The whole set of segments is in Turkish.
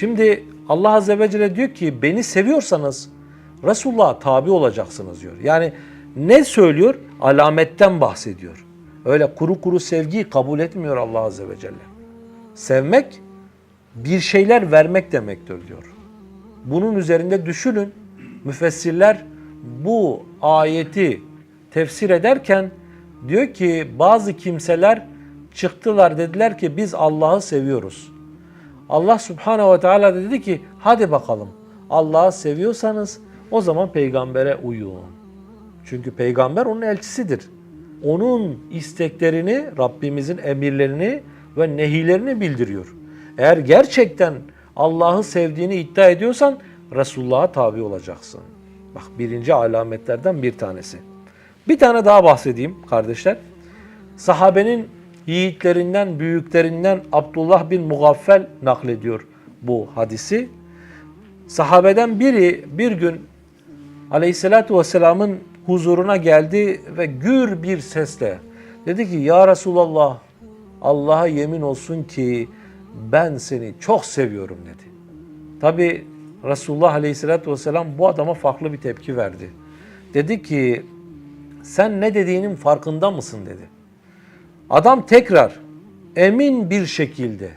Şimdi Allah Azze ve Celle diyor ki beni seviyorsanız Resulullah'a tabi olacaksınız diyor. Yani ne söylüyor? Alametten bahsediyor. Öyle kuru kuru sevgiyi kabul etmiyor Allah Azze ve Celle. Sevmek bir şeyler vermek demektir diyor. Bunun üzerinde düşünün. Müfessirler bu ayeti tefsir ederken diyor ki bazı kimseler çıktılar dediler ki biz Allah'ı seviyoruz. Allah Subhanahu ve Teala dedi ki hadi bakalım Allah'ı seviyorsanız o zaman peygambere uyun. Çünkü peygamber onun elçisidir. Onun isteklerini, Rabbimizin emirlerini ve nehilerini bildiriyor. Eğer gerçekten Allah'ı sevdiğini iddia ediyorsan Resulullah'a tabi olacaksın. Bak birinci alametlerden bir tanesi. Bir tane daha bahsedeyim kardeşler. Sahabenin yiğitlerinden, büyüklerinden Abdullah bin Mugaffel naklediyor bu hadisi. Sahabeden biri bir gün Aleyhisselatü Vesselam'ın huzuruna geldi ve gür bir sesle dedi ki Ya Resulallah Allah'a yemin olsun ki ben seni çok seviyorum dedi. Tabi Resulullah Aleyhisselatü Vesselam bu adama farklı bir tepki verdi. Dedi ki sen ne dediğinin farkında mısın dedi. Adam tekrar emin bir şekilde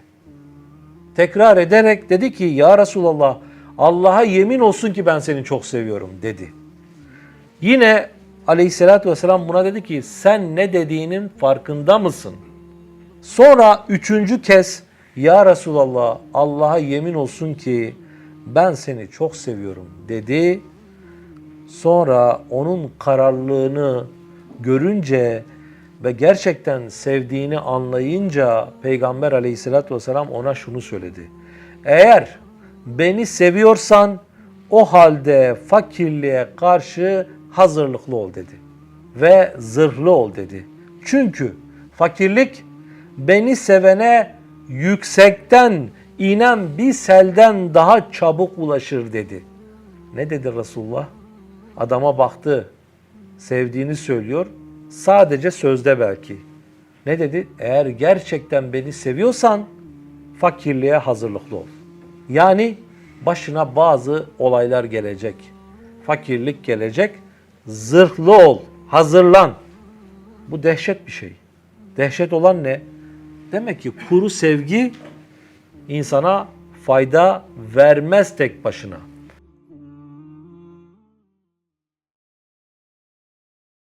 tekrar ederek dedi ki ya Resulallah Allah'a yemin olsun ki ben seni çok seviyorum dedi. Yine aleyhissalatü vesselam buna dedi ki sen ne dediğinin farkında mısın? Sonra üçüncü kez ya Resulallah Allah'a yemin olsun ki ben seni çok seviyorum dedi. Sonra onun kararlılığını görünce ve gerçekten sevdiğini anlayınca Peygamber aleyhissalatü vesselam ona şunu söyledi. Eğer beni seviyorsan o halde fakirliğe karşı hazırlıklı ol dedi. Ve zırhlı ol dedi. Çünkü fakirlik beni sevene yüksekten inen bir selden daha çabuk ulaşır dedi. Ne dedi Resulullah? Adama baktı. Sevdiğini söylüyor. Sadece sözde belki. Ne dedi? Eğer gerçekten beni seviyorsan fakirliğe hazırlıklı ol. Yani başına bazı olaylar gelecek. Fakirlik gelecek. Zırhlı ol, hazırlan. Bu dehşet bir şey. Dehşet olan ne? Demek ki kuru sevgi insana fayda vermez tek başına.